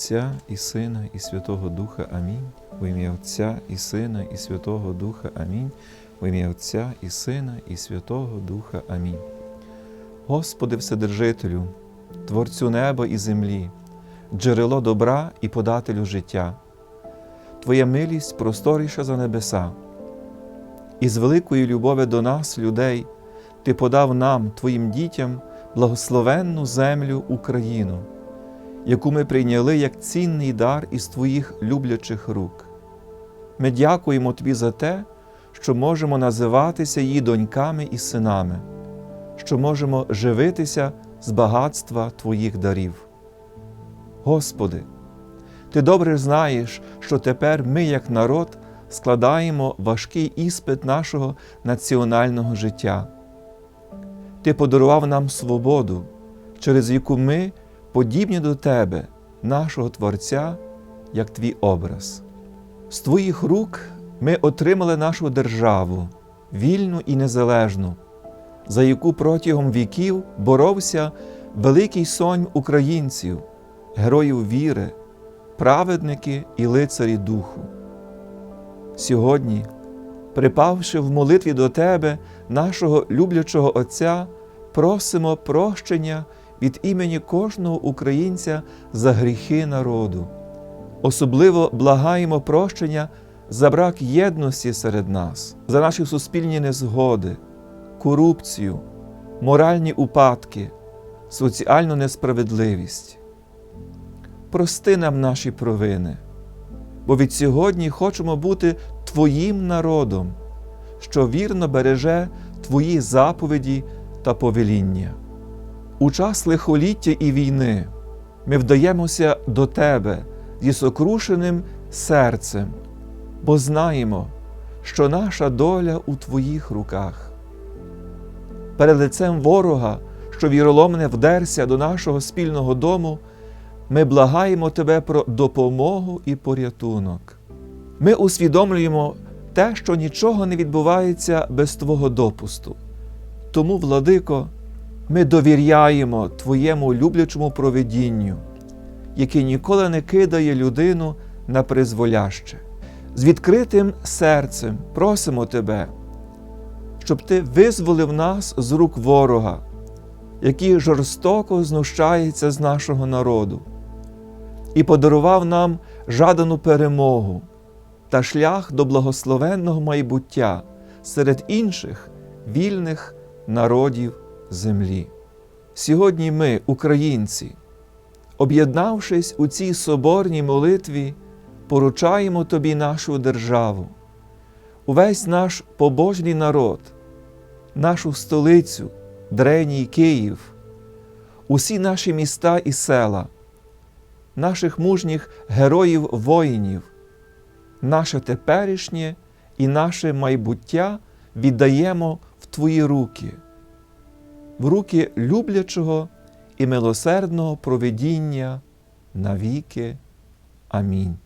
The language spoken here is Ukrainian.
Отця і Сина, і Святого Духа. Амінь. В ім'я Отця і Сина, і Святого Духа. Амінь. В ім'я Отця і Сина, і Святого Духа. Амінь. Господи Вседержителю, Творцю неба і землі, джерело добра і подателю життя, Твоя милість просторіша за небеса, і з великої любові до нас, людей, Ти подав нам, Твоїм дітям, благословенну землю Україну, яку ми прийняли як цінний дар із Твоїх люблячих рук. Ми дякуємо Тобі за те, що можемо називатися її доньками і синами, що можемо живитися з багатства Твоїх дарів. Господи, Ти добре знаєш, що тепер ми, як народ, складаємо важкий іспит нашого національного життя. Ти подарував нам свободу, через яку ми подібні до Тебе, нашого Творця, як Твій образ. З Твоїх рук ми отримали нашу державу, вільну і незалежну, за яку протягом віків боровся великий сонм українців, героїв віри, праведники і лицарі духу. Сьогодні, припавши в молитві до Тебе, нашого люблячого Отця, просимо прощення від імені кожного українця за гріхи народу. Особливо благаємо прощення за брак єдності серед нас, за наші суспільні незгоди, корупцію, моральні упадки, соціальну несправедливість. Прости нам наші провини, бо від сьогодні хочемо бути Твоїм народом, що вірно береже Твої заповіді та повеління. У час лихоліття і війни ми вдаємося до Тебе зі сокрушеним серцем, бо знаємо, що наша доля у Твоїх руках. Перед лицем ворога, що віроломне вдерся до нашого спільного дому, ми благаємо Тебе про допомогу і порятунок. Ми усвідомлюємо те, що нічого не відбувається без Твого допусту. Тому, владико, ми довіряємо Твоєму люблячому провидінню, яке ніколи не кидає людину на призволяще. З відкритим серцем просимо Тебе, щоб Ти визволив нас з рук ворога, який жорстоко знущається з нашого народу, і подарував нам жадану перемогу та шлях до благословенного майбуття серед інших вільних народів землі. Сьогодні ми, українці, об'єднавшись у цій соборній молитві, поручаємо Тобі нашу державу, увесь наш побожний народ, нашу столицю, дреній Київ, усі наші міста і села, наших мужніх героїв воїнів, наше теперішнє і наше майбуття віддаємо в Твої руки, в руки люблячого і милосердного провидіння навіки. Амінь.